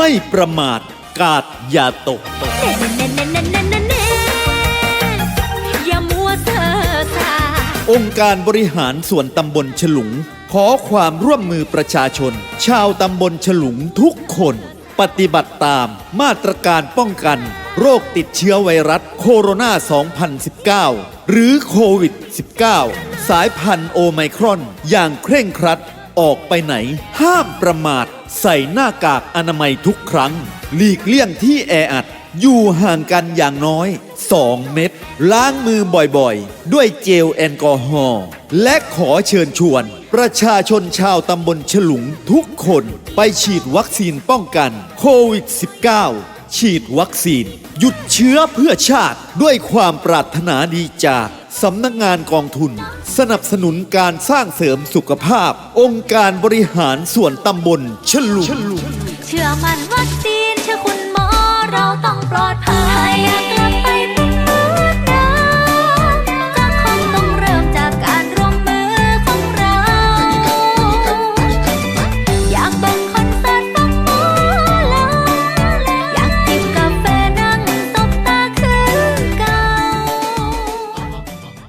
ไม่ประมาทกาดอย่าตกเน่เน่เน่เน่เน่เน่เน่อย่ามัวเซ่อซาองค์การบริหารส่วนตำบลฉลุง ขอความร่วมมือประชาชน ชาวตำบลฉลุงทุกคน ปฏิบัติตามมาตรการป้องกัน โรคติดเชื้อไวรัสโคโรนา 2019 หรือโควิด -19 สายพันธุ์โอไมครอนอย่างเคร่งครัด ออกไปไหน ห้ามประมาท ใส่หน้ากากอนามัยทุกครั้ง หลีกเลี่ยงที่แออัด อยู่ห่างกันอย่างน้อย 2 เม็ดล้างมือบ่อยๆ ด้วยเจลแอลกอฮอล์และขอเชิญชวน ประชาชนชาวตำบลฉลุงทุกคนไปฉีดวัคซีนป้องกันโควิด -19 ฉีดวัคซีน หยุดเชื้อเพื่อชาติด้วยความปรารถนาดีจากสำนักงานกองทุน สนับสนุนการสร้างเสริมสุขภาพ องค์การบริหารส่วนตำบลฉลุม เชื่อมันวัคซี